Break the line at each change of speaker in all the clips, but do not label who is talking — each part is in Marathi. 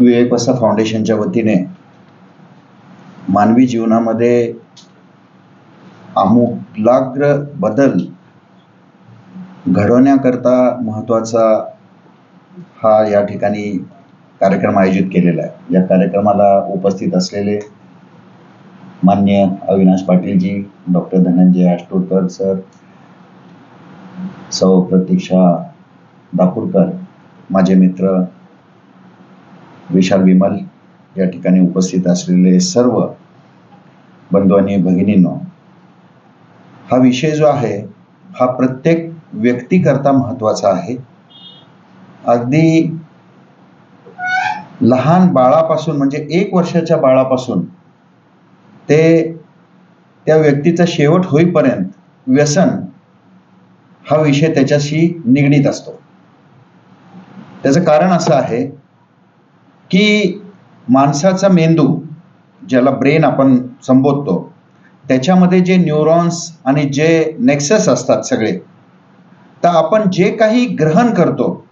विवेक वसा फाउंडेशनच्या वतीने मानवी जीवनामध्ये आमूलाग्र बदल घडवण्याकरता महत्त्वाचा हा या ठिकाणी कार्यक्रम आयोजित केलेला आहे. या कार्यक्रमाला उपस्थित असलेले मान्य अविनाश पाटीलजी डॉक्टर धनंजय आष्टोडकर सर सौ प्रतीक्षा दापूरकर माझे मित्र विशाल विमल या ठिकाणी उपस्थित असलेले सर्व बंधू आणि भगिनींनो हा विषय जो आहे हा प्रत्येक व्यक्तीकरता महत्त्वाचा आहे. अगदी लहान बाळापासून म्हणजे एक वर्षाच्या बाळापासून ते त्या व्यक्तीचा शेवट होईपर्यंत व्यसन हा विषय त्याच्याशी निगडीत असतो. त्याचं कारण असं आहे की माणसाचा मेंदू ज्याला ब्रेन आपण संबोधतो त्याच्यामध्ये जे न्यूरॉन्स आणि जे नेक्सस असतात सगळे तर आपण जे काही ग्रहण करतो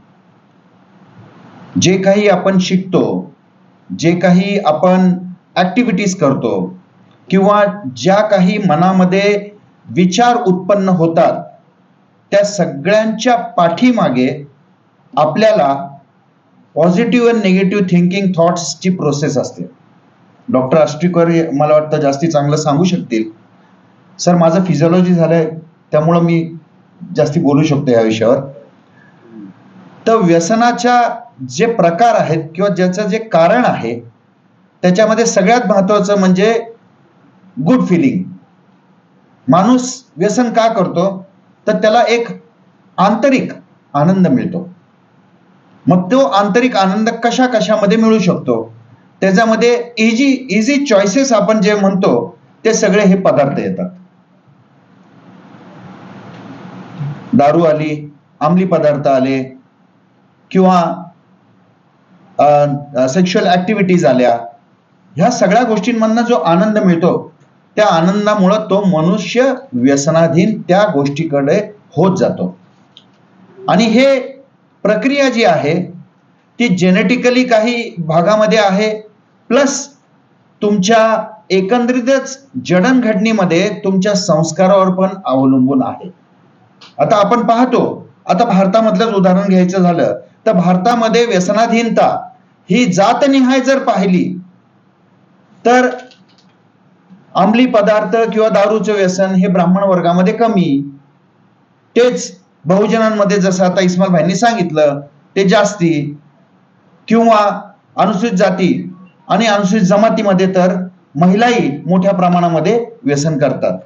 जे काही आपण शिकतो जे काही आपण ऍक्टिव्हिटीज करतो किंवा ज्या काही मनामध्ये विचार उत्पन्न होतात त्या सगळ्यांच्या पाठीमागे आपल्याला पॉझिटिव्ह अँड निगेटिव्ह थिंकिंग थॉट्सची प्रोसेस असते. डॉक्टर आष्टीकर मला वाटतं जास्ती चांगलं सांगू शकतील. सर माझं फिजिओलॉजी झालंय त्यामुळं मी जास्ती बोलू शकतो या विषयावर. तर व्यसनाच्या जे प्रकार आहेत किंवा ज्याचं जे कारण आहे त्याच्यामध्ये सगळ्यात महत्वाचं म्हणजे गुड फिलिंग माणूस व्यसन का करतो? तर त्याला एक आंतरिक आनंद मिळतो. मग तो आंतरिक आनंद कशा कशामध्ये मिळू शकतो? त्याच्यामध्ये इजी इझी चॉईसेस आपण जे म्हणतो ते सगळे हे पदार्थ येतात. दारू आली अंमली पदार्थ आले किंवा सेक्शुअल ऍक्टिव्हिटीज आल्या ह्या सगळ्या गोष्टींमधनं जो आनंद मिळतो त्या आनंदामुळं तो मनुष्य व्यसनाधीन त्या गोष्टीकडे होत जातो. आणि हे प्रक्रिया जी आहे ती जेनेटिकली काही भागामध्ये आहे प्लस तुमच्या एकंदरीतच जडणघडणीमध्ये तुमच्या संस्कारावर पण अवलंबून आहे. आता आपण पाहतो आता भारतामधलंच उदाहरण घ्यायचं झालं तर भारतामध्ये व्यसनाधीनता ही जातनिहाय जर पाहिली तर अंमली पदार्थ किंवा दारूचं व्यसन हे ब्राह्मण वर्गामध्ये कमी तेच बहुजनांमध्ये जसं आता इस्माल भाईंनी सांगितलं ते जास्ती किंवा अनुसूचित जाती आणि अनुसूचित जमातीमध्ये तर महिलाही मोठ्या प्रमाणामध्ये व्यसन करतात.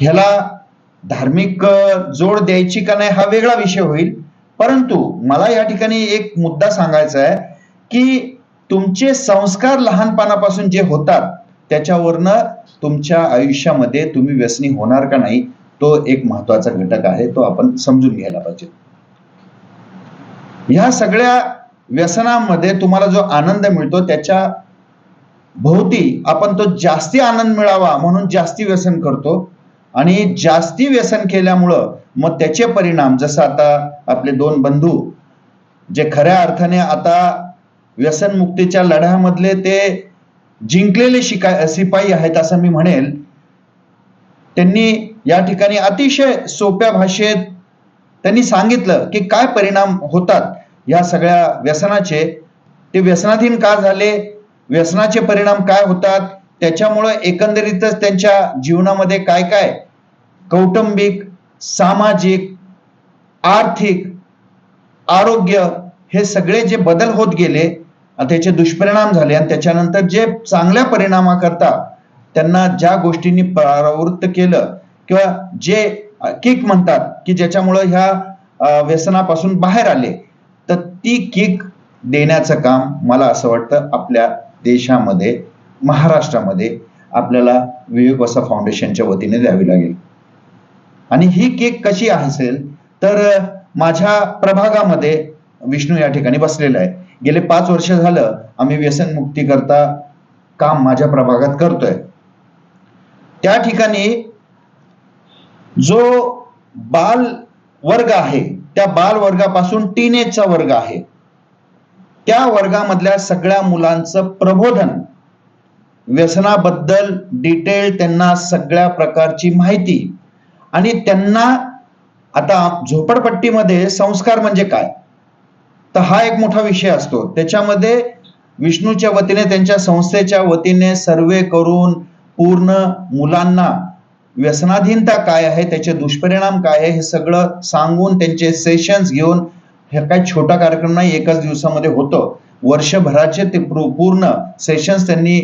ह्याला धार्मिक जोड द्यायची का नाही हा वेगळा विषय होईल. परंतु मला या ठिकाणी एक मुद्दा सांगायचा आहे की तुमचे संस्कार लहानपणापासून जे होतात त्याच्यावरनं तुमच्या आयुष्यामध्ये तुम्ही व्यसनी होणार का नाही? तो एक महत्त्वाचा घटक आहे तो आपण समजून घ्यायला पाहिजे. ह्या सगळ्या व्यसनामध्ये तुम्हाला जो आनंद मिळतो त्याच्या भोवती आपण तो जास्ती आनंद मिळावा म्हणून जास्ती व्यसन करतो. आणि जास्ती व्यसन केल्यामुळं मग त्याचे परिणाम जसं आता आपले दोन बंधू जे खऱ्या अर्थाने आता व्यसनमुक्तीच्या लढ्यामधले ते जिंकलेले शिका शिपाई आहेत असं मी म्हणेल त्यांनी या ठिकाणी अतिशय सोप्या भाषेत त्यांनी सांगितलं की काय परिणाम होतात या सगळ्या व्यसनाचे. ते व्यसनाधीन का झाले? व्यसनाचे परिणाम काय होतात? त्याच्यामुळं एकंदरीतच त्यांच्या जीवनामध्ये काय काय? कौटुंबिक सामाजिक आर्थिक आरोग्य हे सगळे जे बदल होत गेले त्याचे दुष्परिणाम झाले आणि त्याच्यानंतर जे चांगल्या परिणामाकरता त्यांना ज्या गोष्टींनी परावृत्त केलं किंवा जे किक म्हणतात की ज्याच्यामुळं ह्या व्यसनापासून बाहेर आले तर ती किक देण्याचं काम मला असं वाटतं आपल्या देशामध्ये महाराष्ट्रामध्ये आपल्याला विवेक वसा फाउंडेशनच्या वतीने द्यावी लागेल. आणि ही केक कशी असेल तर माझ्या प्रभागामध्ये विष्णू या ठिकाणी बसलेला आहे. गेले पाच वर्ष झालं आम्ही व्यसन मुक्ती करता काम माझ्या प्रभागात करतोय. त्या ठिकाणी जो बाल वर्ग आहे त्या बाल वर्गापासून टीनेजचा वर्ग आहे त्या वर्गामधल्या सगळ्या मुलांचं प्रबोधन व्यसनाबद्दल डिटेल त्यांना सगळ्या प्रकारची माहिती. आणि त्यांना आता झोपडपट्टीमध्ये संस्कार म्हणजे काय? तर हा एक मोठा विषय असतो. त्याच्यामध्ये विष्णूच्या वतीने त्यांच्या संस्थेच्या वतीने सर्वे करून पूर्ण मुलांना व्यसनाधीनता काय आहे त्याचे दुष्परिणाम काय आहे हे सगळं सांगून त्यांचे सेशन्स घेऊन हे काय छोटा कार्यक्रम नाही एकाच दिवसामध्ये होतं. वर्षभराचे ते पूर्ण सेशन्स त्यांनी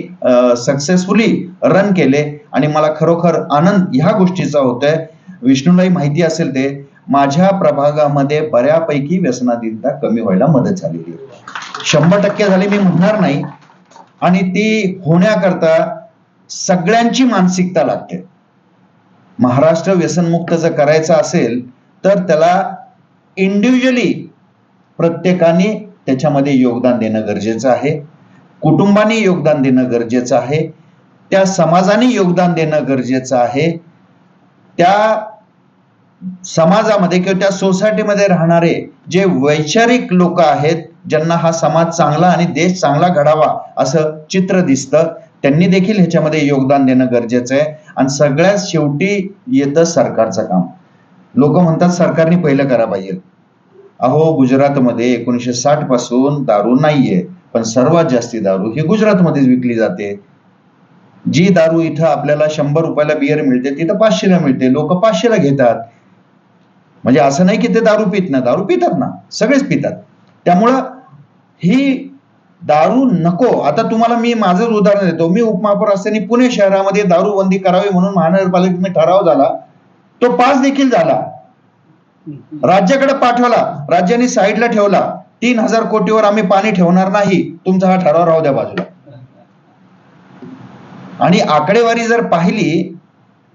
सक्सेसफुली रन केले. आणि मला खरोखर आनंद ह्या गोष्टीचा होतोय. विष्णूलाही माहिती असेल ते माझ्या प्रभागामध्ये बऱ्यापैकी व्यसनाधीनता कमी व्हायला मदत झालेली आहे. शंभर टक्के झाली मी म्हणणार नाही. आणि ती होण्याकरता सगळ्यांची मानसिकता लागते. महाराष्ट्र व्यसनमुक्त जर करायचं असेल तर त्याला इंडिव्हिज्युअली प्रत्येकाने त्याच्यामध्ये योगदान देणं गरजेचं आहे. कुटुंबाने योगदान देणं गरजेचं आहे. त्या समाजाने योगदान देणं गरजेचं आहे. त्या समाजामध्ये किंवा त्या सोसायटीमध्ये राहणारे जे वैचारिक लोक आहेत ज्यांना हा समाज चांगला आणि देश चांगला घडावा असं चित्र दिसतं त्यांनी देखील ह्याच्यामध्ये योगदान देणं गरजेचं आहे. आणि सगळ्यात शेवटी येतं सरकारचं काम. लोक म्हणतात सरकारने पहिलं करा पाहिजे अहो गुजरातमध्ये एकोणीसशे साठपासून दारू नाहीये पण सर्वात जास्ती दारू ही गुजरातमध्येच विकली जाते. जी दारू इथं आपल्याला शंभर रुपयाला बियर मिळते तिथं पाचशेला मिळते. लोक पाचशेला घेतात. म्हणजे असं नाही की ते दारू पित ना दारू पितात ना. सगळेच पितात. त्यामुळं ही दारू नको. आता तुम्हाला मी माझंच उदाहरण देतो. मी उपमहापौर असताना पुणे शहरामध्ये दारू बंदी करावी म्हणून महानगरपालिकेने ठराव झाला. तो पास देखील झाला. राज्याकडे पाठवला. राज्याने साईडला ठेवला. तीन हजार कोटीवर आम्ही पाणी ठेवणार नाही. तुमचा हा ठराव राहू द्या बाजूला. आणि आकडेवारी जर पाहिली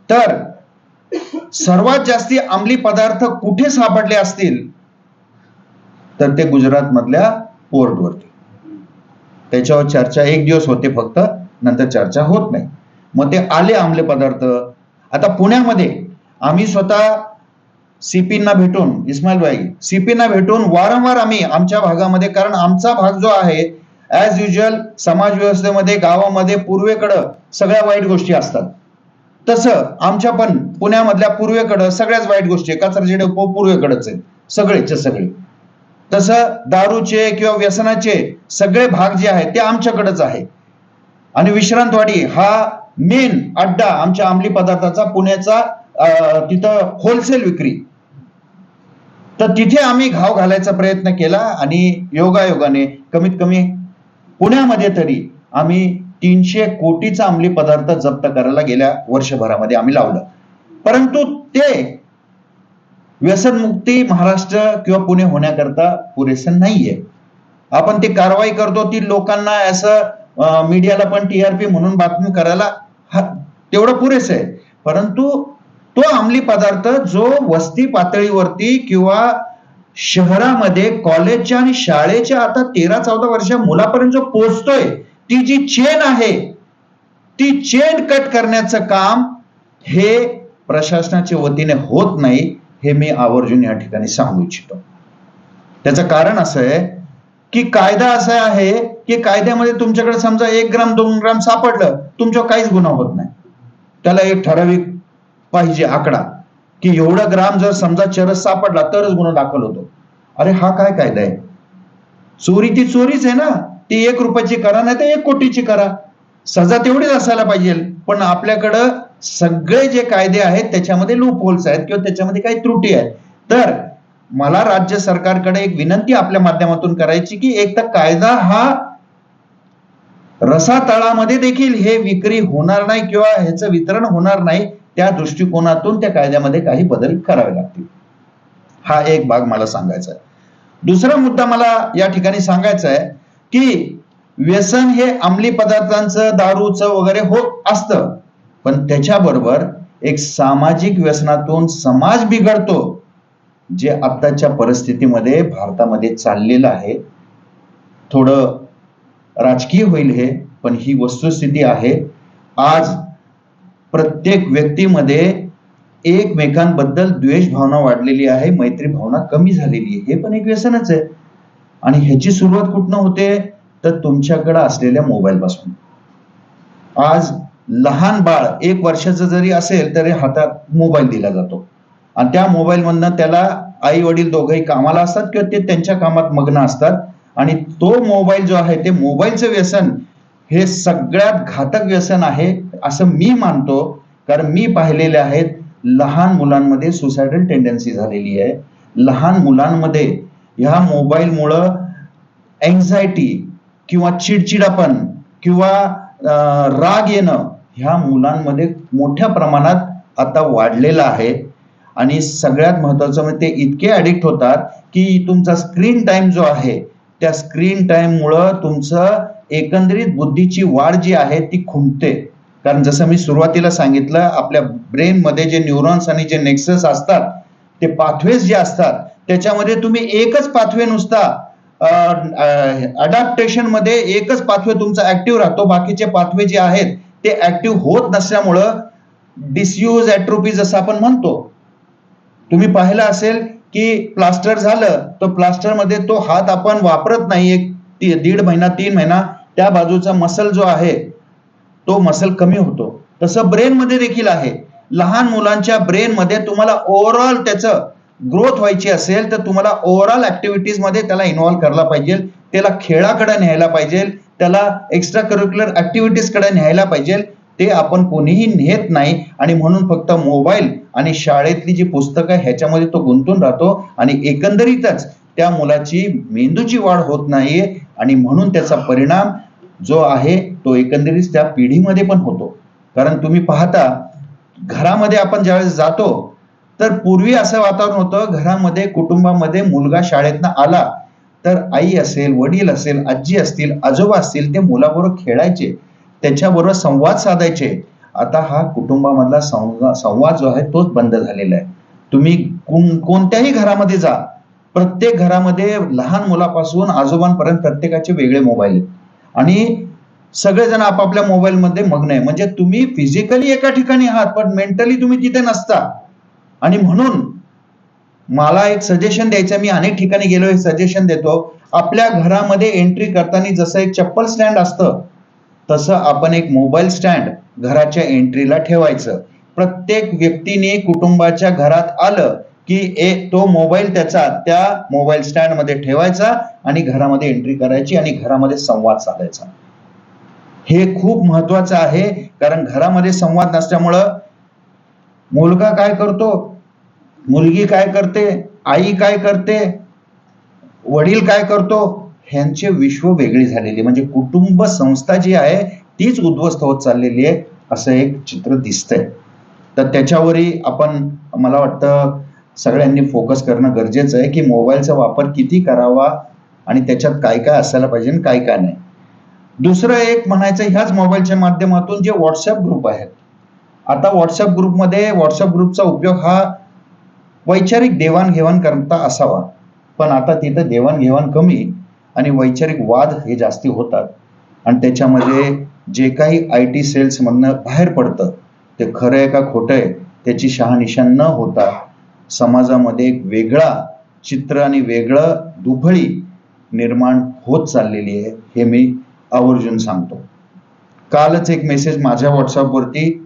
तर सर्वात जास्ती अंमली पदार्थ कुठे सापडले असतील? तर ते गुजरात मधल्या पोर्टवरती. त्याच्यावर चर्चा एक दिवस होते फक्त नंतर चर्चा होत नाही. मग ते आले आमले पदार्थ. आता पुण्यामध्ये आम्ही स्वतः सीपींना भेटून इस्माईल भाई सीपींना भेटून वारंवार आम्ही आमच्या भागामध्ये कारण आमचा भाग जो आहे ऍज युजल समाज व्यवस्थेमध्ये गावामध्ये पूर्वेकडं सगळ्या वाईट गोष्टी असतात. तसं आमच्या पण पुण्यामधल्या पूर्वेकडं सगळ्याच वाईट गोष्टी आहे कचराचे डेपो पूर्वेकडंच आहेत सगळेचे सगळे. तसं दारूचे किंवा व्यसनाचे सगळे भाग जे आहेत ते आमच्याकडेच आहे. आणि विश्रांतवाडी हा मेन अड्डा आमच्या अंमली पदार्थाचा पुण्याचा तिथं होलसेल विक्री. तर तिथे आम्ही घाव घालायचा प्रयत्न केला आणि योगायोगाने कमीत कमी पुण्यामध्ये तरी आम्ही तीनशे कोटीचा अंमली पदार्थ जप्त करायला गेल्या वर्षभरामध्ये आम्ही लावलं. परंतु ते व्यसनमुक्ती महाराष्ट्र किंवा पुणे होण्याकरता पुरेसं नाहीये. आपण ती कारवाई करतो ती लोकांना असं मीडियाला पण टीआरपी म्हणून बातमी करायला हा- तेवढं पुरेसं आहे. परंतु तो अंमली पदार्थ जो वस्ती पातळीवरती किंवा शहरामध्ये कॉलेजच्या आणि शाळेच्या आता तेरा चौदा वर्षा मुलापर्यंत जो पोचतोय ती जी चेन आहे ती चेन कट करण्याचं काम हे प्रशासनाच्या वतीने होत नाही. हे मी आवर्जून या ठिकाणी सांगू इच्छितो. त्याचं कारण असं आहे की कायदा असा आहे की कायद्यामध्ये तुमच्याकडे समजा एक ग्राम दोन ग्राम सापडलं तुमच्यावर काहीच गुन्हा होत नाही. त्याला एक ठराविक पाहिजे आकडा की एवढा ग्राम जर समजा चरस सापडला तरच गुन्हा दाखल होतो. अरे हा काय कायदा आहे? चोरी ती चोरीच आहे ना. ती एक रुपयाची करा नाही तर एक कोटीची करा. सजा तेवढीच असायला पाहिजे. पण आपल्याकडं सगळे जे कायदे आहेत त्याच्यामध्ये लूप होल्स आहेत किंवा त्याच्यामध्ये काही त्रुटी आहेत. तर मला राज्य सरकारकडे एक विनंती आपल्या माध्यमातून करायची की एक तर कायदा हा रसातळामध्ये देखील हे विक्री होणार नाही किंवा ह्याचं वितरण होणार नाही त्या दृष्टिकोनातून त्या कायद्यामध्ये काही बदल करावे लागतील. हा एक भाग मला सांगायचा आहे. दुसरा मुद्दा मला या ठिकाणी सांगायचा आहे की व्यसन हे अंमली पदार्थांचं दारूचं वगैरे होत असतं. पण त्याच्याबरोबर एक सामाजिक व्यसनातून समाज बिघडतो जे आत्ताच्या परिस्थितीमध्ये भारतामध्ये चाललेलं आहे. थोडं राजकीय होईल हे पण ही वस्तुस्थिती आहे. आज प्रत्येक व्यक्तीमध्ये एकमेकांबद्दल द्वेष भावना वाढलेली आहे मैत्री भावना कमी झालेली आहे हे पण एक व्यसनच आहे. आणि ह्याची सुरुवात कुठनं होते? तर तुमच्याकडे असलेल्या मोबाईल पासून आज लहान बाळ एक वर्षाचं जरी असेल तरी हातात मोबाईल दिला जातो. आणि त्या मोबाईल मधनं त्याला आई वडील दोघंही कामाला असतात किंवा ते त्यांच्या कामात मग्न असतात. आणि तो मोबाईल जो आहे ते मोबाईलचं व्यसन हे सगळ्यात घातक व्यसन आहे असं मी मानतो. कारण मी पाहिलेले आहेत लहान मुलांमध्ये सुसायडल टेंडन्सी झालेली आहे. लहान मुलांमध्ये ह्या मोबाईलमुळं एन्झायटी किंवा चिडचिडापण किंवा राग येणं ह्या मुलांमध्ये मोठ्या प्रमाणात आता वाढलेलं आहे. आणि सगळ्यात महत्वाचं म्हणजे ते इतके ॲडिक्ट होतात की तुमचा स्क्रीन टाइम जो आहे त्या स्क्रीन टाइम तुमचं एकंदरीत बुद्धीची वाढ जी आहे ती खुंटते. कारण जसं मी सुरुवातीला सांगितलं आपल्या ब्रेनमध्ये जे न्यूरॉन्स आणि जे नेक्सस असतात ते पाथवेज जे असतात त्याच्यामध्ये तुम्ही एकच पाथवे नुसता अडॅप्टेशनमध्ये एकच पाथवे तुमचा ऍक्टिव्ह राहतो. बाकीचे पाथवे जे आहेत ते ऍक्टिव्ह होत नसल्यामुळं डिसयूज ऍट्रोपी जसं आपण म्हणतो. तुम्ही पाहिलं असेल की प्लास्टर झालं तर प्लास्टरमध्ये तो हात आपण वापरत नाही. एक ती- दीड महिना तीन महिना त्या बाजूचा मसल जो आहे तो मसल कमी होतो. तसं ब्रेन मध्ये देखील आहे. लहान मुलांच्या ब्रेन मध्ये तुम्हाला ओव्हरऑल त्याचं ग्रोथ व्हायची असेल तर तुम्हाला ओव्हरऑल ऍक्टिव्हिटीजमध्ये त्याला इन्व्हॉल्व्ह करायला पाहिजे. त्याला खेळाकडे न्यायला पाहिजे. त्याला एक्स्ट्रा करिक्युलर ऍक्टिव्हिटीजकडे न्यायला पाहिजे. ते आपण कोणीही नेत नाही. आणि म्हणून फक्त मोबाईल आणि शाळेतली जी पुस्तकं आहे ह्याच्यामध्ये तो गुंतून राहतो. आणि एकंदरीतच त्या मुलाची मेंदूची वाढ होत नाहीये. आणि म्हणून त्याचा परिणाम जो आहे तो एकंदरीत त्या पिढीमध्ये पण होतो. कारण तुम्ही पाहता घरामध्ये आपण ज्यावेळेस जातो तर पूर्वी असं वातावरण होतं घरामध्ये कुटुंबामध्ये मुलगा शाळेतनं आला तर आई असेल वडील असेल आजी असतील आजोबा असतील ते मुलाबरोबर खेळायचे त्याच्याबरोबर संवाद साधायचे. आता हा कुटुंबामधला संवाद जो आहे तोच बंद झालेला आहे. तुम्ही कोण- कोणत्याही घरामध्ये जा. प्रत्येक घरामध्ये लहान मुलापासून आजोबांपर्यंत प्रत्येकाचे वेगळे मोबाईल आहेत. आणि सगळेजण आपापल्या मोबाईलमध्ये मग्न आहे. म्हणजे तुम्ही फिजिकली एका ठिकाणी आहात पण मेंटली तुम्ही तिथे नसता. आणि म्हणून मला एक सजेशन द्यायचं मी अनेक ठिकाणी गेलो एक सजेशन देतो. आपल्या घरामध्ये एंट्री करताना जसं एक चप्पल स्टँड असतं तसं आपण एक मोबाईल स्टँड घराच्या एंट्रीला ठेवायचं. प्रत्येक व्यक्तीने कुटुंबाच्या घरात आलं की ए तो मोबाईल त्याचा त्या मोबाईल स्टँडमध्ये ठेवायचा आणि घरामध्ये एंट्री करायची आणि घरामध्ये संवाद साधायचा. हे खूप महत्वाचं आहे कारण घरामध्ये संवाद नसल्यामुळं मुलगा काय करतो? मुलगी काय करते? आई काय करते? वडील काय करतो? ह्यांचे विश्व वेगळी झालेली म्हणजे कुटुंब संस्था जी आहे तीच उद्ध्वस्त होत चाललेली आहे असं एक चित्र दिसतंय. तर त्याच्यावरही आपण मला वाटतं सगळ्यांनी फोकस करणं गरजेचं आहे की मोबाईलचा वापर किती करावा आणि त्याच्यात काय काय असायला पाहिजे आणि काय काय नाही. दुसरं एक म्हणायचं ह्याच मोबाईलच्या माध्यमातून जे व्हॉट्सअप ग्रुप आहेत आता व्हॉट्सअप ग्रुपमध्ये व्हॉट्सअप ग्रुपचा उपयोग हा वैचारिक देवाणघेवाण करता असावा. पण आता तिथं देवाणघेवाण कमी आणि वैचारिक वाद हे जास्ती होतात. आणि त्याच्यामध्ये जे काही आय टी सेल्समधनं बाहेर पडतं ते खरं आहे का खोटं आहे त्याची शहानिशा न होता समाजामध्ये एक वेगळा चित्र आणि वेगळं दुफळी निर्माण होत चाललेली आहे हे मी आवर्जून सांगतो. कालच एक मेसेज माझ्या व्हॉट्सअपवरती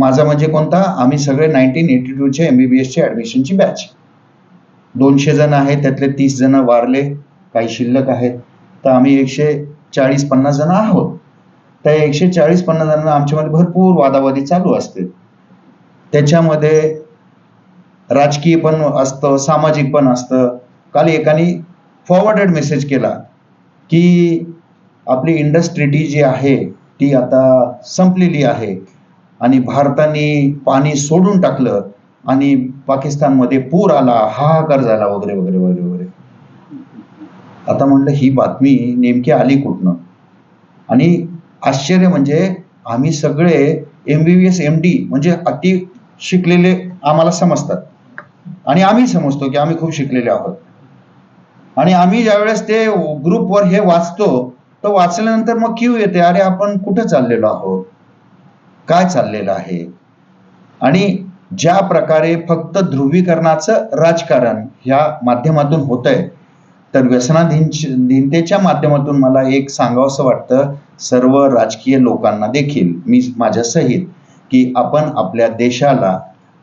माझा म्हणजे कोणता? आम्ही सगळे नाईन्टीन एटी टूचे एम बी बी एसची ॲडमिशनची बॅच दोनशे जण आहेत त्यातले तीस जण वारले काही शिल्लक आहेत. तर आम्ही एकशे चाळीस पन्नास जण आहोत. त्या एकशे चाळीस पन्नास जणांना आमच्यामध्ये भरपूर वादावादी चालू असते. त्याच्यामध्ये राजकीय पण असतं सामाजिक पण असतं. काल एकाने फॉरवर्डेड मेसेज केला की आपली इंडस्ट्रीटी जी आहे ती आता संपलेली आहे. आणि भारताने पाणी सोडून टाकलं आणि पाकिस्तानमध्ये पूर आला हाहाकार झाला वगैरे वगैरे वगैरे वगैरे. आता म्हणलं ही बातमी नेमकी आली कुठनं? आणि आश्चर्य म्हणजे आम्ही सगळे M B B S M D म्हणजे अति शिकलेले आम्हाला समजतात. आणि आम्ही समजतो की आम्ही खूप शिकलेले आहोत. आणि आम्ही ज्यावेळेस ते ग्रुपवर हे वाचतो तर वाचल्यानंतर मग क्यू येते अरे आपण कुठं चाललेलो आहोत? काय चाललेलं आहे? आणि ज्या प्रकारे फक्त ध्रुवीकरणाचं राजकारण ह्या माध्यमातून होतंय तर व्यसनाधीनतेच्या माध्यमातून मला एक सांगावंसं वाटतं सर्व राजकीय लोकांना देखील मी माझ्या सहित की आपण आपल्या देशाला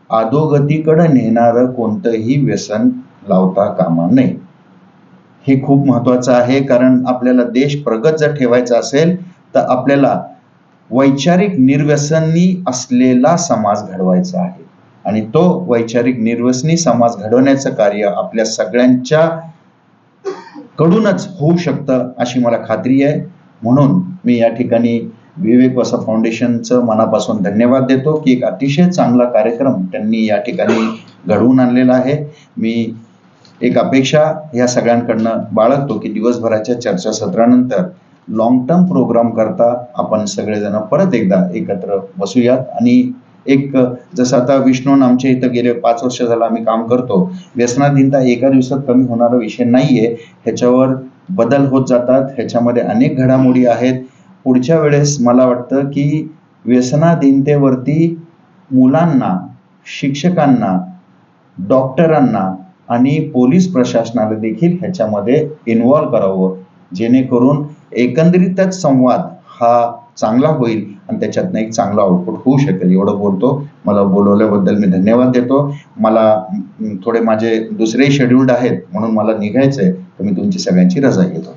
अधोगतीकडे नेणारं कोणतंही व्यसन लावता कामा नये. हे खूप महत्वाचं आहे कारण आपल्याला देश प्रगत जर ठेवायचा असेल तर आपल्याला वैचारिक निर्व्यसनी असलेला समाज घडवायचा आहे. आणि तो वैचारिक निर्वसनी समाज घडवण्याचं कार्य आपल्या सगळ्यांच्या कडूनच होऊ शकतं अशी मला खात्री आहे. म्हणून मी या ठिकाणी विवेक वसा फाउंडेशनचं मनापासून धन्यवाद देतो की एक अतिशय चांगला कार्यक्रम त्यांनी या ठिकाणी घडवून आणलेला आहे. मी एक अपेक्षा या सगळ्यांकडनं बाळगतो की दिवसभराच्या चर्चासत्रानंतर लॉंग टर्म प्रोग्राम करता आपण सगळेजण परत एकदा एकत्र बसूयात. आणि एक जसं आता विष्णून आमच्या इथं गेले पाच वर्ष झालं आम्ही काम करतो व्यसनाधीनता एका दिवसात कमी होणारा विषय नाहीये. ह्याच्यावर बदल होत जातात. ह्याच्यामध्ये अनेक घडामोडी आहेत. पुढच्या वेळेस मला वाटतं की व्यसनाधीनतेवरती मुलांना शिक्षकांना डॉक्टरांना आणि पोलीस प्रशासनाला देखील ह्याच्यामध्ये इन्व्हॉल्व करावं. जेणेकरून एकंदरीतच संवाद हा चांगला होईल आणि त्याच्यातनं एक चांगला आउटपुट होऊ शकेल. एवढं बोलतो. मला बोलवल्याबद्दल मी धन्यवाद देतो. मला थोडे माझे दुसरे शेड्यूल्ड आहेत म्हणून मला निघायचंय. तर मी तुमची सगळ्यांची रजा घेतो.